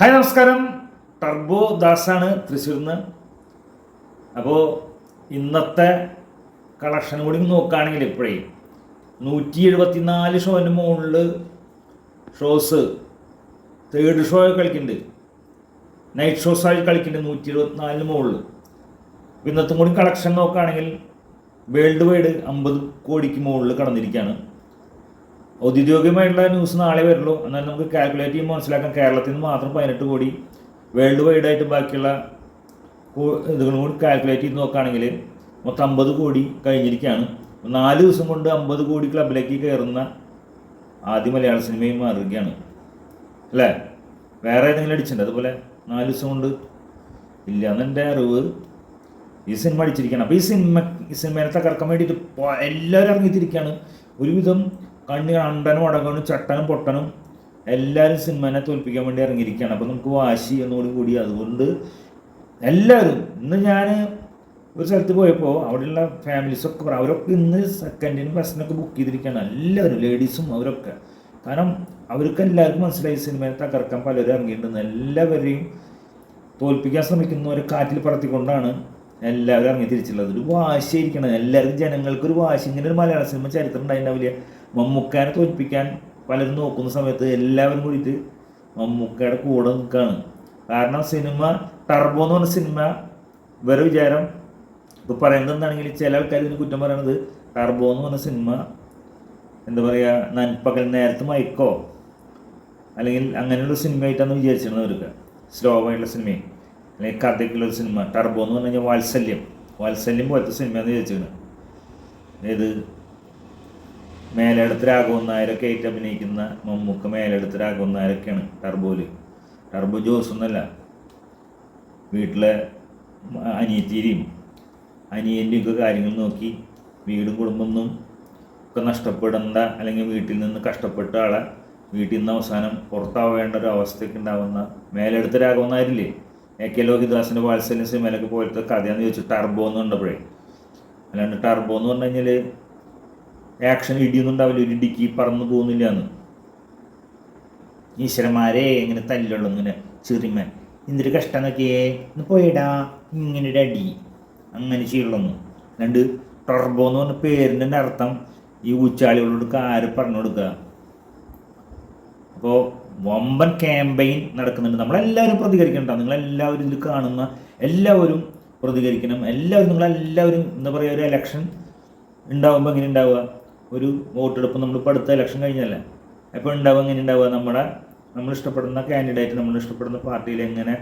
Hi നമസ്കാരം. Turbo ദാസാണ് തൃശ്ശൂരിൽ നിന്ന് അപ്പോൾ ഇന്നത്തെ കളക്ഷൻ കൂടി നോക്കുകയാണെങ്കിൽ ഇപ്പോഴേ നൂറ്റി എഴുപത്തിനാല് ഷോന്റെ മുകളിൽ ഷോസ് തേർഡ് ഷോ കളിക്കുന്നുണ്ട്. നൈറ്റ് ഷോസ് ആയി കളിക്കുന്നുണ്ട് നൂറ്റി എഴുപത്തിനാലിന് മുകളിൽ ഇന്നത്തെ കൂടി കളക്ഷൻ നോക്കുകയാണെങ്കിൽ വേൾഡ് വൈഡ് അമ്പത് കോടിക്ക് മുകളിൽ കടന്നിരിക്കുകയാണ്. ഔദ്യോഗികമായിട്ടുള്ള ന്യൂസ് നാളെ വരുള്ളൂ. എന്നാൽ നമുക്ക് കാൽക്കുലേറ്റ് ചെയ്യുമ്പോൾ മനസ്സിലാക്കാം കേരളത്തിൽ നിന്ന് മാത്രം പതിനെട്ട് കോടി വേൾഡ് വൈഡ് ആയിട്ട് ബാക്കിയുള്ള ഇതുകളും കൂടി കാൽക്കുലേറ്റ് ചെയ്ത് നോക്കുകയാണെങ്കിൽ മൊത്തം അമ്പത് കോടി കഴിഞ്ഞിരിക്കുകയാണ്. നാല് ദിവസം കൊണ്ട് അമ്പത് കോടി ക്ലബിലേക്ക് കയറുന്ന ആദ്യ മലയാള സിനിമയും മാറുകയാണ്. അല്ലേ? വേറെ ഏതെങ്കിലും അടിച്ചിട്ടുണ്ട്? അതുപോലെ നാല് ദിവസം കൊണ്ട് ഇല്ല എന്നെന്റെ അറിവ് ഈ സിനിമ അടിച്ചിരിക്കുകയാണ്. അപ്പോൾ ഈ സിനിമ ഈ സിനിമയെ തകർക്കാൻ വേണ്ടിയിട്ട് എല്ലാവരും ഇറങ്ങിത്തിരിക്കുകയാണ്. ഒരുവിധം കണ്ണി അണ്ടനും അടങ്ങണം ചട്ടനും പൊട്ടനും എല്ലാവരും സിനിമനെ തോൽപ്പിക്കാൻ വേണ്ടി ഇറങ്ങിയിരിക്കുകയാണ്. അപ്പോൾ നമുക്ക് വാശി എന്നോട് കൂടി. അതുകൊണ്ട് എല്ലാവരും ഇന്ന് ഞാൻ ഒരു സ്ഥലത്ത് പോയപ്പോൾ അവിടെയുള്ള ഫാമിലീസൊക്കെ അവരൊക്കെ ഇന്ന് സെക്കൻഡിന് ബസ്സിനൊക്കെ ബുക്ക് ചെയ്തിരിക്കുകയാണ്. എല്ലാവരും ലേഡീസും അവരൊക്കെ. കാരണം അവർക്ക് എല്ലാവർക്കും മനസ്സിലായി സിനിമയെ തകർക്കാൻ പലരും ഇറങ്ങിയിട്ടുണ്ട്. എല്ലാവരെയും തോൽപ്പിക്കാൻ ശ്രമിക്കുന്ന ഒരു കാറ്റിൽ പറത്തിക്കൊണ്ടാണ് എല്ലാവരും ഇറങ്ങി തിരിച്ചുള്ളത് ഒരു വാശിയായിരിക്കണം എല്ലാവരും ജനങ്ങൾക്ക് ഒരു വാശി. ഇങ്ങനെ ഒരു മലയാള സിനിമ ചരിത്രം ഉണ്ടായിട്ടുണ്ടാവില്ല മമ്മൂക്കാനെ തോൽപ്പിക്കാൻ പലരും നോക്കുന്ന സമയത്ത് എല്ലാവരും കൂടിയിട്ട് മമ്മൂക്കയുടെ കൂടെ നിൽക്കുകയാണ് കാരണം സിനിമ ടർബോ എന്ന് പറഞ്ഞ സിനിമ വേറെ വിചാരം. ഇപ്പോൾ പറയുന്നത് എന്താണെങ്കിൽ ചില ആൾക്കാർ ഇതിന് കുറ്റം പറയണത് ടർബോ എന്ന് പറഞ്ഞ സിനിമ എന്താ പറയുക നൻപകൽ നേരത്തെ മയക്കോ അല്ലെങ്കിൽ അങ്ങനെയുള്ള സിനിമയായിട്ടാണ് വിചാരിച്ചിരുന്നത് അവർക്ക് സ്ലോ ആയിട്ടുള്ള സിനിമയും അല്ലെങ്കിൽ കഥയ്ക്കുള്ള ഒരു സിനിമ ടർബോ എന്ന് പറഞ്ഞു കഴിഞ്ഞാൽ വാത്സല്യം. വാത്സല്യം പോലത്തെ സിനിമയെന്ന് ചോദിച്ചാണ് അതായത് മേലെടുത്ത് രാഘവൻ നായരൊക്കെ ആയിട്ട് അഭിനയിക്കുന്ന മമ്മൂക്ക മേലെടുത്ത് രാഘവൻ നായരൊക്കെയാണ് ടർബോയിൽ ടർബോ ജോസ് എന്നല്ല. വീട്ടിലെ അനിയത്തിരിയും അനിയന്റെയും ഒക്കെ കാര്യങ്ങൾ നോക്കി വീടും കുടുംബമൊന്നും ഒക്കെ നഷ്ടപ്പെടേണ്ട അല്ലെങ്കിൽ വീട്ടിൽ നിന്ന് കഷ്ടപ്പെട്ട ആളെ വീട്ടിൽ നിന്ന് അവസാനം പുറത്താവേണ്ട ഒരു അവസ്ഥയ്ക്ക് ഉണ്ടാകുന്ന മേലെടുത്ത രാഘവൻ നായരില്ലേ എ കെ ലോഹിദാസിന്റെ വാത്സല്യ സിനിമയിലൊക്കെ പോലത്തെ കഥയാണെന്ന് ചോദിച്ചു. ടർബോ എന്ന് കണ്ടപ്പോഴേ അല്ലാണ്ട് ടർബോ എന്ന് പറഞ്ഞു കഴിഞ്ഞാൽ ആക്ഷൻ ഇടിയൊന്നും ഉണ്ടാവില്ല. ഒരു ഇടിക്ക് പറന്നു പോകുന്നില്ല എന്ന്. ഈശ്വരന്മാരെ ഇങ്ങനെ തല്ലുള്ളൂ ഇങ്ങനെ ചെറിമൻ. എന്തൊരു കഷ്ടം നോക്കിയേ. ഒന്ന് പോയിടാ. ഇങ്ങനെ ഒരു അടി. അങ്ങനെ ചെയ്യുള്ളൂ അല്ലാണ്ട് ടർബോ എന്ന് പറഞ്ഞ പേരിന്റെ അർത്ഥം ഈ ഉച്ചാളികളോട് ആര് പറഞ്ഞു കൊടുക്കുക? അപ്പോൾ വമ്പൻ ക്യാമ്പയിൻ നടക്കുന്നുണ്ട്. നമ്മളെല്ലാവരും പ്രതികരിക്കണ്ട. നിങ്ങളെല്ലാവരും ഇതിൽ കാണുന്ന എല്ലാവരും പ്രതികരിക്കണം. എല്ലാവരും നിങ്ങളെല്ലാവരും എന്താ പറയുക ഒരു ഇലക്ഷൻ ഉണ്ടാകുമ്പോൾ എങ്ങനെ ഉണ്ടാവുക? ഒരു വോട്ടെടുപ്പ് നമ്മളിപ്പോൾ അടുത്ത ഇലക്ഷൻ കഴിഞ്ഞല്ല? അപ്പോൾ ഉണ്ടാവുക? എങ്ങനെ ഉണ്ടാവുക? നമ്മുടെ നമ്മൾ ഇഷ്ടപ്പെടുന്ന കാൻഡിഡേറ്റ് നമ്മൾ ഇഷ്ടപ്പെടുന്ന പാർട്ടിയിൽ എങ്ങനെ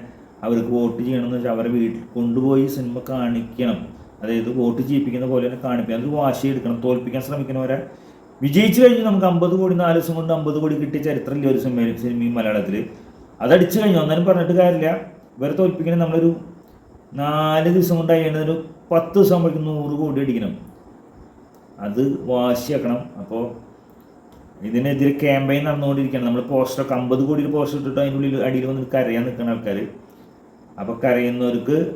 അവർക്ക് വോട്ട് ചെയ്യണമെന്ന് വെച്ചാൽ അവരെ വീട്ടിൽ കൊണ്ടുപോയി സിനിമ കാണിക്കണം. അതായത് വോട്ട് ചെയ്യിപ്പിക്കുന്ന പോലെ തന്നെ കാണിപ്പിക്കണം അത് വാശി എടുക്കണം തോൽപ്പിക്കാൻ ശ്രമിക്കുന്നവരെ വിജയിച്ചു കഴിഞ്ഞ് നമുക്ക് അമ്പത് കോടി നാല് ദിവസം കൊണ്ട് അമ്പത് കോടി കിട്ടിയ ചരിത്രമില്ല ഒരു സിനിമ സിനിമയും മലയാളത്തിൽ അതടിച്ചു കഴിഞ്ഞു. ഒന്നും പറഞ്ഞിട്ട് കാര്യമില്ല. ഇവരെ തോൽപ്പിക്കണേ നമ്മളൊരു നാല് ദിവസം കൊണ്ട് കഴിയുന്നതിന് പത്ത് ദിവസം ആകുമ്പോഴേക്കും നൂറ് കോടി അടിക്കണം. അത് വാശിയാക്കണം. അപ്പോൾ ഇതിനെതിരെ ക്യാമ്പയിൻ നടന്നുകൊണ്ടിരിക്കണം നമ്മൾ പോസ്റ്ററൊക്കെ അമ്പത് കോടിയിൽ പോസ്റ്റർ ഇട്ടിട്ട് അതിന്റെ ഉള്ളിൽ അടിയിൽ വന്ന് കരയാൻ നിൽക്കുന്ന ആൾക്കാർ അപ്പോൾ കരയുന്നവർക്ക്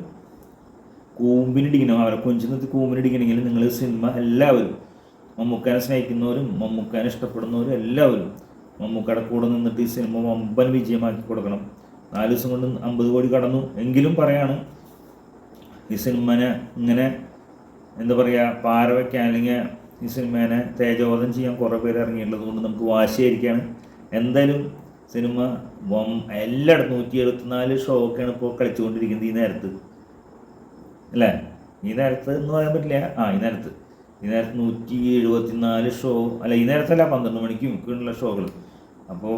കൂമ്പിനിടിക്കണം അവരെ കൊഞ്ചിനത്ത് കൂമ്പിനിടിക്കണമെങ്കിൽ നിങ്ങൾ സിനിമ എല്ലാവരും മമ്മൂക്കാനെ സ്നേഹിക്കുന്നവരും മമ്മൂക്കാനെ ഇഷ്ടപ്പെടുന്നവരും എല്ലാവരും മമ്മൂക്കയുടെ കൂടെ നിന്നിട്ട് ഈ സിനിമ വമ്പൻ വിജയമാക്കി കൊടുക്കണം. നാല് ദിവസം കൊണ്ട് അമ്പത് കോടി കടന്നു. എങ്കിലും പറയാണ് ഈ സിനിമനെ ഇങ്ങനെ എന്താ പറയുക പാര വയ്ക്കാൻ അല്ലെങ്കിൽ ഈ സിനിമേനെ തേജോധം ചെയ്യാൻ കുറേ പേര് ഇറങ്ങിയിട്ടുള്ളത് കൊണ്ട് നമുക്ക് വാശിയായിരിക്കുകയാണ് എന്തായാലും സിനിമ എല്ലായിടത്തും നൂറ്റി എഴുപത്തിനാല് ഷോ ഒക്കെയാണ് ഇപ്പോൾ കളിച്ചുകൊണ്ടിരിക്കുന്നത് ഈ നേരത്ത്. അല്ലേ? ഈ നേരത്ത് എന്ന് പറയാൻ പറ്റില്ല. ആ ഈ നേരത്ത്. ഈ നേരത്തെ നൂറ്റി എഴുപത്തിനാല് ഷോ അല്ല ഈ നേരത്തല്ല പന്ത്രണ്ട് മണിക്ക് മുക്കിയുള്ള ഷോകൾ അപ്പോൾ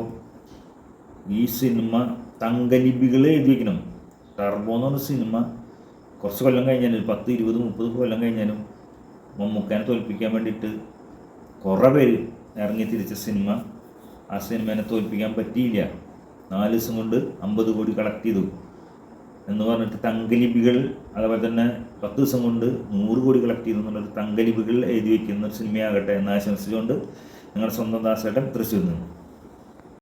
ഈ സിനിമ തങ്കലിപികൾ എഴുതി വയ്ക്കണം ടർബോ എന്ന് പറഞ്ഞ സിനിമ കുറച്ച് കൊല്ലം കഴിഞ്ഞാലും പത്ത് ഇരുപത് മുപ്പത് കൊല്ലം കഴിഞ്ഞാലും മമ്മൂക്കാനെ തോൽപ്പിക്കാൻ വേണ്ടിയിട്ട് കുറേ പേര് ഇറങ്ങി തിരിച്ച സിനിമ ആ സിനിമേനെ തോൽപ്പിക്കാൻ പറ്റിയില്ല. നാല് ദിവസം കൊണ്ട് അമ്പത് കോടി കളക്ട് ചെയ്തു. എന്ന് പറഞ്ഞിട്ട് തങ്കലിപികൾ അതുപോലെ തന്നെ പത്ത് ദിവസം കൊണ്ട് നൂറ് കോടി കളക്ട് ചെയ്തു എന്നുള്ളൊരു തങ്കലിപികൾ എഴുതി വയ്ക്കുന്ന ഒരു സിനിമയാകട്ടെ എന്ന് ആശംസിച്ചുകൊണ്ട് നിങ്ങളുടെ സ്വന്തം ദാസേട്ടൻ തൃശ്ശൂരിൽ നിന്ന്.